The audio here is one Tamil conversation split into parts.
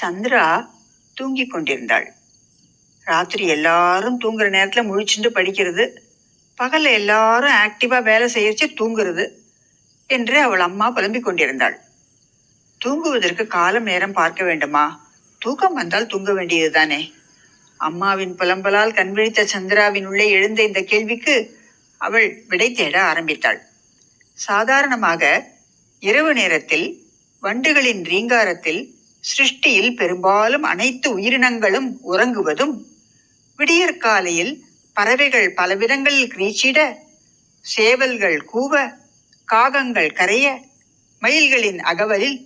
சந்திரா தூங்கிக் கொண்டிருந்தாள் ராத்திரி எல்லாரும் தூங்குற நேரத்தில் முழிச்சுட்டு படிக்கிறது பகல்ல எல்லாரும் ஆக்டிவாக வேலை செய்யச்சு தூங்குறது என்று அவள் அம்மா புலம்பிக் கொண்டிருந்தாள். தூங்குவதற்கு காலம் நேரம் பார்க்க வேண்டுமா? தூக்கம் வந்தால் தூங்க வேண்டியதுதானே அம்மாவின் புலம்பலால் கண்விழித்த சந்திராவின் உள்ளே எழுந்த இந்த கேள்விக்கு அவள் விடை தேட ஆரம்பித்தாள். சாதாரணமாக இரவு நேரத்தில் வண்டுகளின் ரீங்காரத்தில் சிருஷ்டியில் பெரும்பாலும் அனைத்து உயிரினங்களும் உறங்குவதும் விடியற்காலையில் பறவைகள் பலவிதங்களில் கிரீச்சிட சேவல்கள் கூவ காகங்கள் கரைய மயில்களின் அகவலில்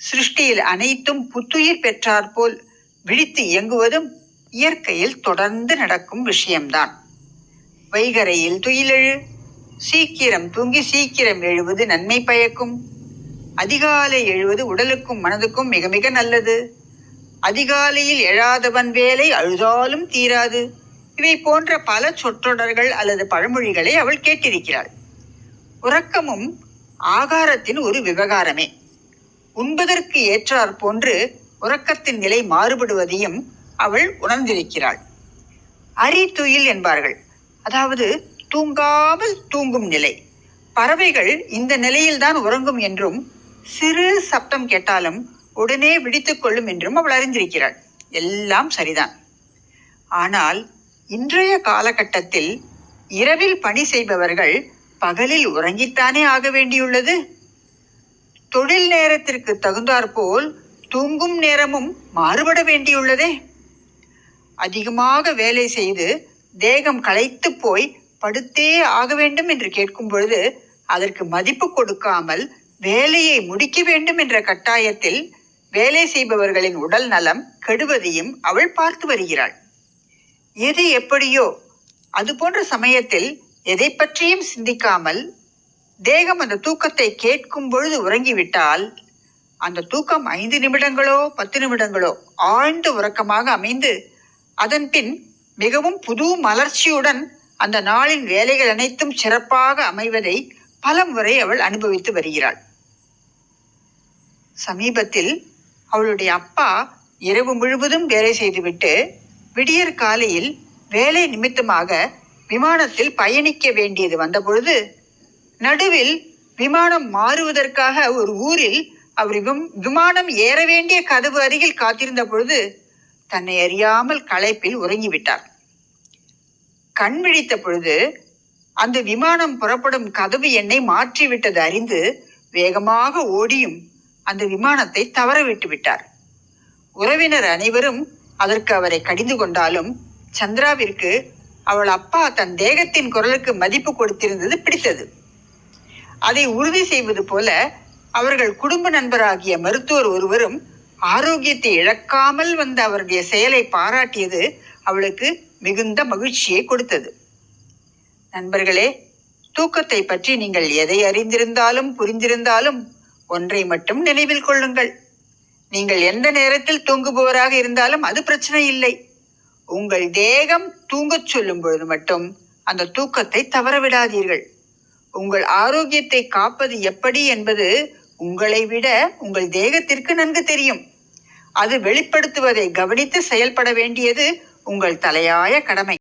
சிருஷ்டியில் அனைத்தும் புத்துயிர் பெற்றாற்போல் விழித்து இயங்குவதும் இயற்கையில் தொடர்ந்து நடக்கும் விஷயம்தான். வைகரையில் துயிலெழு சீக்கிரம் தூங்கி சீக்கிரம் எழுவது நன்மை பயக்கும். அதிகாலை எழுவது உடலுக்கும் மனதுக்கும் மிக மிக நல்லது. அதிகாலையில் எழாதவன் வேலை அழுதாலும் தீராது. இவை போன்ற பல சொற்றொடர்கள் அல்லது பழமொழிகளை அவள் கேட்டிருக்கிறாள். உறக்கமும் ஆகாரத்தின் ஒரு விவகாரமே. உண்பதற்கு ஏற்றாற் போன்று உறக்கத்தின் நிலை மாறுபடுவதையும் அவள் உணர்ந்திருக்கிறாள். அரித்துயில் என்பார்கள். அதாவது தூங்காமல் தூங்கும் நிலை. பறவைகள் இந்த நிலையில்தான் உறங்கும் என்றும் சிறு சப்தம் கேட்டாலும் உடனே விழித்துக் கொள்ளும் என்றும் அவள் அறிந்திருக்கிறாள். எல்லாம் சரிதான். ஆனால் இன்றைய காலகட்டத்தில் இரவில் பணி செய்பவர்கள் பகலில் உறங்கித்தானே ஆக வேண்டியுள்ளது? தொழில் நேரத்திற்கு தகுந்தாற்போல் தூங்கும் நேரமும் மாறுபட வேண்டியுள்ளதே. அதிகமாக வேலை செய்து தேகம் களைத்து போய் படுத்தே ஆக வேண்டும் என்று கேட்கும் பொழுது அதற்கு மதிப்பு கொடுக்காமல் வேலையை முடிக்க வேண்டும் என்ற கட்டாயத்தில் வேலை செய்பவர்களின் உடல் நலம் கெடுவதையும் அவள் பார்த்து வருகிறாள். எது எப்படியோ அது போன்ற சமயத்தில் எதை பற்றியும் சிந்திக்காமல் தேகம் அந்த தூக்கத்தை கேட்கும் பொழுது உறங்கிவிட்டால் அந்த தூக்கம் ஐந்து நிமிடங்களோ பத்து நிமிடங்களோ ஆழ்ந்த உறக்கமாக அமைந்து அதன் பின் மிகவும் புது மலர்ச்சியுடன் அந்த நாளின் வேலைகள் அனைத்தும் சிறப்பாக அமைவதை பல முறை அவள் அனுபவித்து வருகிறாள். சமீபத்தில் அவளுடைய அப்பா இரவு முழுவதும் வேலை செய்துவிட்டு விடியற் காலையில் வேலை நிமித்தமாக விமானத்தில் பயணிக்க வேண்டியது வந்தபொழுது நடுவில் விமானம் மாறுவதற்காக ஒரு ஊரில் அவர் விம்- விமானம் ஏற வேண்டிய கதவு அருகில் காத்திருந்த பொழுது தன்னை அறியாமல் களைப்பில் உறங்கிவிட்டார். கண் விழித்த பொழுது அந்த விமானம் புறப்படும் கதவு எண்ணை மாற்றிவிட்டது அறிந்து வேகமாக ஓடியும் அந்த விமானத்தை தவற விட்டு விட்டார் உறவினர் அனைவரும் அதற்கு அவரை கடிந்து கொண்டாலும் சந்திராவிற்கு அவள் அப்பா தன் தேகத்தின் குரலுக்கு மதிப்பு கொடுத்திருந்தது பிடித்தது. அதை உறுதி செய்வது போல அவர்கள் குடும்ப நண்பராகிய மருத்துவர் ஒருவரும் ஆரோக்கியத்தை இழக்காமல் வந்த அவருடைய செயலை பாராட்டியது அவளுக்கு மிகுந்த மகிழ்ச்சியை கொடுத்தது. நண்பர்களே தூக்கத்தை பற்றி நீங்கள் எதை அறிந்திருந்தாலும் புரிந்திருந்தாலும் ஒன்றை மட்டும் நினைவில் கொள்ளுங்கள். நீங்கள் எந்த நேரத்தில் தூங்குபவராக இருந்தாலும் அது பிரச்சனை இல்லை. உங்கள் தேகம் தூங்கச் சொல்லும் பொழுது மட்டும் அந்த தூக்கத்தை தவற விடாதீர்கள் உங்கள் ஆரோக்கியத்தை காப்பது எப்படி என்பது உங்களை விட உங்கள் தேகத்திற்கு நன்கு தெரியும். அது வெளிப்படுத்துவதை கவனித்து செயல்பட வேண்டியது உங்கள் தலையாய கடமை.